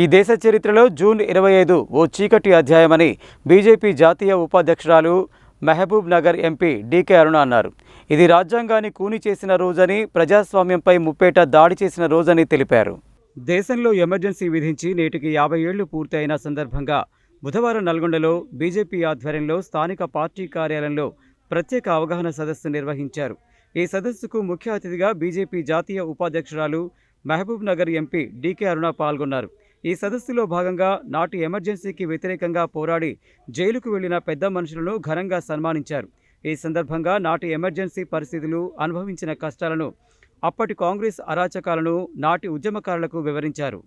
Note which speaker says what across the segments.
Speaker 1: ఈ దేశ చరిత్రలో జూన్ ఇరవై ఐదు ఓ చీకటి అధ్యాయమని బీజేపీ జాతీయ ఉపాధ్యక్షురాలు Mahabubnagar MP D K Aruna అన్నారు. ఇది రాజ్యాంగాన్ని కూని చేసిన రోజని ప్రజాస్వామ్యంపై ముప్పేట దాడి చేసిన రోజని తెలిపారు. దేశంలో ఎమర్జెన్సీ విధించి నేటికి యాభై ఏళ్ళు పూర్తయిన సందర్భంగా బుధవారం నల్గొండలో బీజేపీ ఆధ్వర్యంలో స్థానిక పార్టీ కార్యాలయంలో ప్రత్యేక అవగాహన సదస్సు నిర్వహించారు. ఈ సదస్సుకు ముఖ్య అతిథిగా బీజేపీ జాతీయ ఉపాధ్యక్షురాలు Mahabubnagar MP D K Aruna పాల్గొన్నారు. ఈ సదస్సులో భాగంగా నాటి ఎమర్జెన్సీకి వ్యతిరేకంగా పోరాడి జైలుకు వెళ్ళిన పెద్ద మనుషులను ఘనంగా సన్మానించారు. ఈ సందర్భంగా నాటి ఎమర్జెన్సీ పరిస్థితులు అనుభవించిన కష్టాలను అప్పటి కాంగ్రెస్ అరాచకాలను నాటి ఉద్యమకారులకు వివరించారు.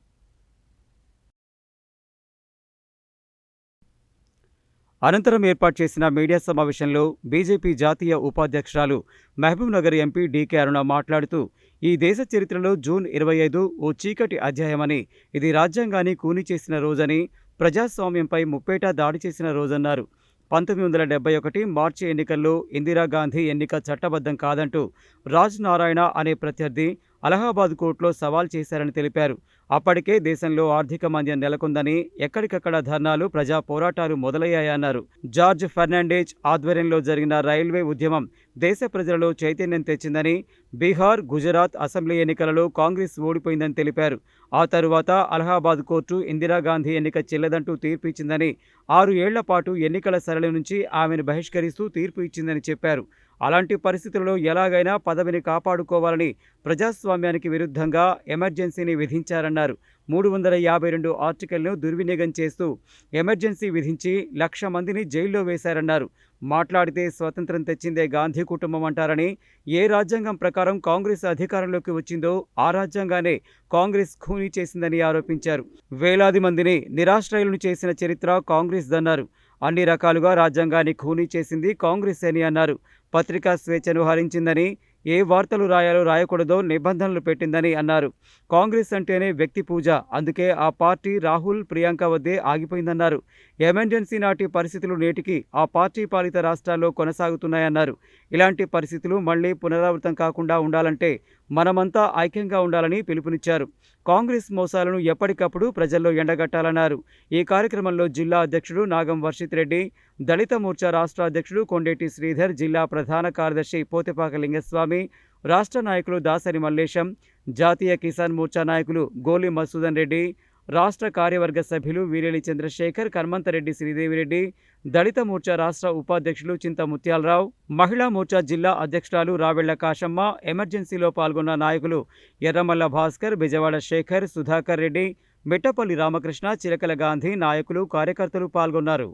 Speaker 1: అనంతరం ఏర్పాటు చేసిన మీడియా సమావేశంలో బీజేపీ జాతీయ ఉపాధ్యక్షురాలు Mahabubnagar MP D K Aruna మాట్లాడుతూ ఈ దేశ చరిత్రలో జూన్ ఇరవై ఐదు ఓ చీకటి అధ్యాయమని ఇది రాజ్యాంగాన్ని కూని చేసిన రోజని ప్రజాస్వామ్యంపై ముప్పేటా దాడి చేసిన రోజన్నారు. పంతొమ్మిది వందల డెబ్బై ఒకటి మార్చి ఎన్నికల్లో ఇందిరాగాంధీ ఎన్నిక చట్టబద్ధం కాదంటూ రాజ్ నారాయణ అనే ప్రత్యర్థి అలహాబాద్ కోర్టులో సవాల్ చేశారని తెలిపారు. అప్పటికే దేశంలో ఆర్థిక మాంద్యం నెలకొందని ఎక్కడికక్కడ ధర్నాలు ప్రజా పోరాటాలు మొదలయ్యాయన్నారు. జార్జ్ ఫెర్నాండేజ్ ఆధ్వర్యంలో జరిగిన రైల్వే ఉద్యమం దేశ ప్రజలలో చైతన్యం తెచ్చిందని బీహార్ గుజరాత్ అసెంబ్లీ ఎన్నికలలో కాంగ్రెస్ ఓడిపోయిందని తెలిపారు. ఆ తరువాత అలహాబాద్ కోర్టు ఇందిరాగాంధీ ఎన్నిక చెల్లదంటూ తీర్పు ఇచ్చిందని ఆరు ఏళ్ళ పాటు ఎన్నికల సరళి నుంచి ఆమెను బహిష్కరిస్తూ తీర్పు ఇచ్చిందని చెప్పారు. అలాంటి పరిస్థితుల్లో ఎలాగైనా పదవిని కాపాడుకోవాలని ప్రజాస్వామ్యానికి విరుద్ధంగా ఎమర్జెన్సీని విధించారన్నారు. మూడు వందల యాభై రెండు ఆర్టికల్ను దుర్వినియోగం చేస్తూ ఎమర్జెన్సీ విధించి లక్ష మందిని జైల్లో వేశారన్నారు. మాట్లాడితే స్వతంత్రం తెచ్చిందే గాంధీ కుటుంబం అంటారని ఏ రాజ్యాంగం ప్రకారం కాంగ్రెస్ అధికారంలోకి వచ్చిందో ఆ రాజ్యాంగానే కాంగ్రెస్ ఖూనీ చేసిందని ఆరోపించారు. వేలాది మందిని నిరాశ్రయులను చేసిన చరిత్ర కాంగ్రెస్ దన్నారు అన్ని రకాలుగా రాజ్యాంగాన్ని ఖూనీ చేసింది కాంగ్రెస్ అని అన్నారు. పత్రికా స్వేచ్ఛను హరించిందని ఏ వార్తలు రాయాలో రాయకూడదో నిబంధనలు పెట్టిందని అన్నారు. కాంగ్రెస్ అంటేనే వ్యక్తి పూజ అందుకే ఆ పార్టీ రాహుల్ ప్రియాంక వద్దే ఆగిపోయిందన్నారు. ఎమర్జెన్సీ నాటి పరిస్థితులు నేటికి ఆ పార్టీ పాలిత రాష్ట్రాల్లో కొనసాగుతున్నాయన్నారు. ఇలాంటి పరిస్థితులు మళ్ళీ పునరావృతం కాకుండా ఉండాలంటే మనమంతా ఐక్యంగా ఉండాలని పిలుపునిచ్చారు. కాంగ్రెస్ మోసాలను ఎప్పటికప్పుడు ప్రజల్లో ఎండగట్టాలన్నారు. ఈ కార్యక్రమంలో జిల్లా అధ్యక్షుడు నాగం వర్షిత్ రెడ్డి దళిత మోర్చా రాష్ట్ర అధ్యక్షుడు కొండేటి శ్రీధర్ జిల్లా ప్రధాన కార్యదర్శి పోతిపాక లింగస్వామి రాష్ట్ర నాయకులు దాసరి మల్లేశం జాతీయ కిసాన్ మోర్చా నాయకులు గోలి మసూదన్ రెడ్డి రాష్ట్ర కార్యవర్గ సభ్యులు వీరేలి చంద్రశేఖర్ కర్మంతరెడ్డి శ్రీదేవిరెడ్డి దళిత మోర్చా రాష్ట్ర ఉపాధ్యక్షులు చింత ముత్యాలరావు మహిళా మోర్చా జిల్లా అధ్యక్షురాలు రావెళ్ళ కాశమ్మ ఎమర్జెన్సీలో పాల్గొన్న నాయకులు ఎర్రమల్ల భాస్కర్ బెజవాడ శేఖర్ సుధాకర్ రెడ్డి మిట్టపల్లి రామకృష్ణ చిలకల గాంధీ నాయకులు కార్యకర్తలు పాల్గొన్నారు.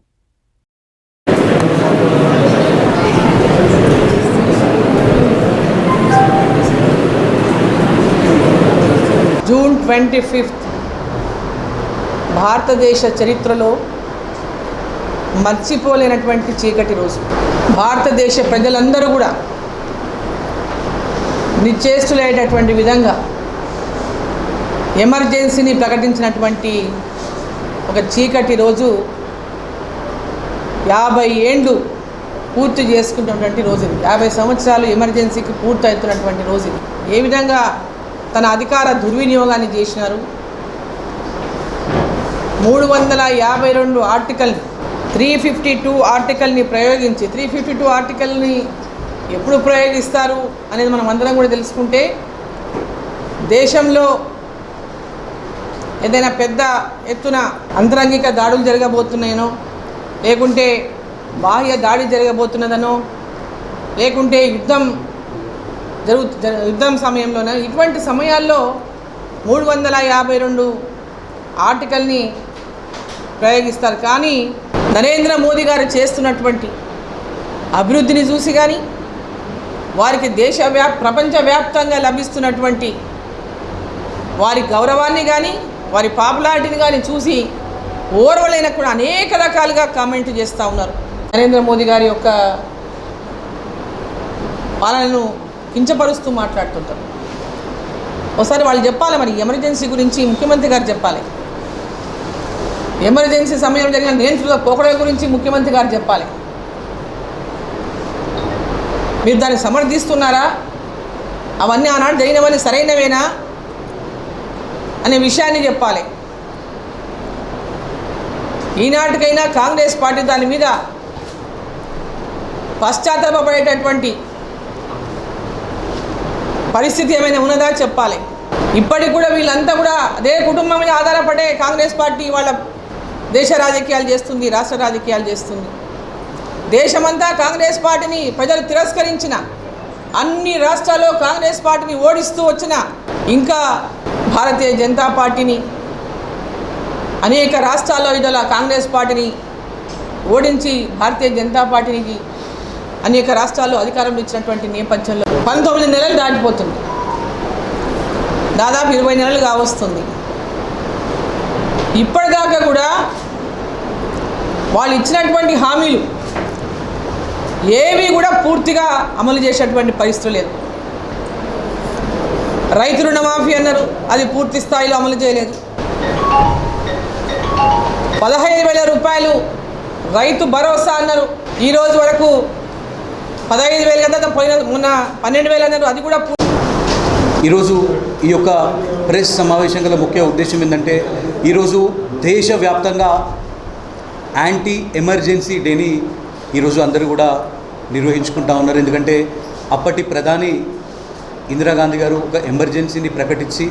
Speaker 2: జూన్ ట్వంటీ ఫిఫ్త్ భారతదేశ చరిత్రలో మర్చిపోలేనటువంటి చీకటి రోజు. భారతదేశ ప్రజలందరూ కూడా నిశ్చేష్టులయ్యేటటువంటి విధంగా ఎమర్జెన్సీని ప్రకటించినటువంటి ఒక చీకటి రోజు యాభై ఏండ్లు పూర్తి చేసుకున్నటువంటి రోజు ఇది. యాభై సంవత్సరాలు ఎమర్జెన్సీకి పూర్తి అవుతున్నటువంటి రోజు ఇది. ఏ విధంగా తన అధికార దుర్వినియోగాన్ని చేసినారు? మూడు వందల యాభై రెండు ఆర్టికల్ త్రీ ఫిఫ్టీ టూ ఆర్టికల్ని ప్రయోగించి త్రీ ఫిఫ్టీ టూ ఆర్టికల్ని ఎప్పుడు ప్రయోగిస్తారు అనేది మనం అందరం కూడా తెలుసుకుంటే దేశంలో ఏదైనా పెద్ద ఎత్తున అంతరంగిక దాడులు జరగబోతున్నాయనో లేకుంటే బాహ్య దాడి జరగబోతున్నదనో లేకుంటే యుద్ధం జరుగు యుద్ధం సమయంలోనే ఇటువంటి సమయాల్లో మూడు వందల యాభై రెండు ఆర్టికల్ని ప్రయోగిస్తారు. కానీ నరేంద్ర మోదీ గారు చేస్తున్నటువంటి అభివృద్ధిని చూసి కానీ వారికి దేశవ్యా ప్రపంచవ్యాప్తంగా లభిస్తున్నటువంటి వారి గౌరవాన్ని కానీ వారి పాపులారిటీని కానీ చూసి ఓర్వలేన కూడా అనేక రకాలుగా కామెంట్ చేస్తూ ఉన్నారు. నరేంద్ర మోదీ గారి యొక్క పాలనను కించపరుస్తూ మాట్లాడుతుంటారు. ఒకసారి వాళ్ళు చెప్పాలి మరి ఎమర్జెన్సీ గురించి ముఖ్యమంత్రి గారు చెప్పాలి. ఎమర్జెన్సీ సమయంలో జరిగిన నియంత్రణ పోకడల గురించి ముఖ్యమంత్రి గారు చెప్పాలి. మీరు దాన్ని సమర్థిస్తున్నారా? అవన్నీ ఆనాడు జరిగినవన్నీ సరైనవేనా? అనే విషయాన్ని చెప్పాలి. ఈనాటికైనా కాంగ్రెస్ పార్టీ దాని మీద పశ్చాత్తాపడేటటువంటి పరిస్థితి ఏమైనా ఉన్నదా చెప్పాలి. ఇప్పటికి కూడా వీళ్ళంతా కూడా అదే కుటుంబం మీద ఆధారపడే కాంగ్రెస్ పార్టీ వాళ్ళ దేశ రాజకీయాలు చేస్తుంది రాష్ట్ర రాజకీయాలు చేస్తుంది. దేశమంతా కాంగ్రెస్ పార్టీని ప్రజలు తిరస్కరించిన అన్ని రాష్ట్రాల్లో కాంగ్రెస్ పార్టీని ఓడిస్తూ వచ్చిన ఇంకా భారతీయ జనతా పార్టీని అనేక రాష్ట్రాల్లో ఇదల కాంగ్రెస్ పార్టీని ఓడించి భారతీయ జనతా పార్టీకి అనేక రాష్ట్రాల్లో అధికారం ఇచ్చినటువంటి నేపథ్యంలో పంతొమ్మిది నెలలు దాటిపోతుంది. దాదాపు ఇరవై నెలలు కావస్తుంది ఇప్పటిదాకా కూడా వాళ్ళు ఇచ్చినటువంటి హామీలు ఏవి కూడా పూర్తిగా అమలు చేసేటువంటి పరిస్థితి లేదు. రైతు రుణమాఫీ అన్నారు అది పూర్తి స్థాయిలో అమలు చేయలేదు. పదహైదు వేల రూపాయలు రైతు భరోసా అన్నారు ఈ రోజు వరకు పదహైదు వేలు కదా పోయిన మొన్న పన్నెండు వేలు అన్నారు అది కూడా
Speaker 3: ఈరోజు ఈ యొక్క ప్రెస్ సమావేశం గల ముఖ్య ఉద్దేశం ఏంటంటే ఈరోజు దేశవ్యాప్తంగా యాంటీ ఎమర్జెన్సీ డేని ఈరోజు అందరూ కూడా నిర్వహించుకుంటా ఉన్నారు. ఎందుకంటే అప్పటి ప్రధాని ఇందిరాగాంధీ గారు ఒక ఎమర్జెన్సీని ప్రకటించి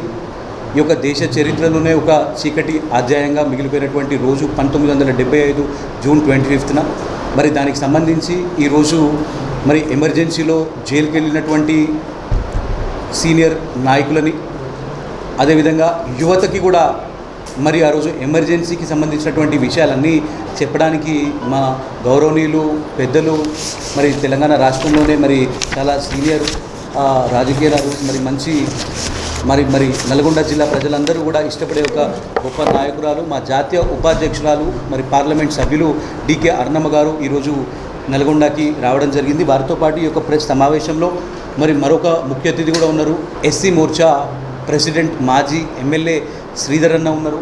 Speaker 3: ఈ యొక్క దేశ చరిత్రలోనే ఒక చీకటి అధ్యాయంగా మిగిలిపోయినటువంటి రోజు పంతొమ్మిది వందల డెబ్బై ఐదు జూన్ ట్వంటీ ఫిఫ్త్న. మరి దానికి సంబంధించి ఈరోజు మరి ఎమర్జెన్సీలో జైలుకి వెళ్ళినటువంటి సీనియర్ నాయకులని అదేవిధంగా యువతకి కూడా మరి ఆ రోజు ఎమర్జెన్సీకి సంబంధించినటువంటి విషయాలన్నీ చెప్పడానికి మా గౌరవనీయులు పెద్దలు మరి తెలంగాణ రాష్ట్రంలోనే మరి చాలా సీనియర్ రాజకీయాలు మరి మంచి మరి మరి నల్గొండ జిల్లా ప్రజలందరూ కూడా ఇష్టపడే ఒక గొప్ప నాయకురాలు మా జాతీయ ఉపాధ్యక్షురాలు మరి పార్లమెంట్ సభ్యులు డికే అర్ణమ్మ గారు ఈరోజు నల్గొండకి రావడం జరిగింది. వారితో పాటు ఈ యొక్క ప్రెస్ సమావేశంలో మరి మరొక ముఖ్య అతిథి కూడా ఉన్నారు. ఎస్సీ మోర్చా ప్రెసిడెంట్ మాజీ ఎమ్మెల్యే శ్రీధర్ అన్న ఉన్నారు.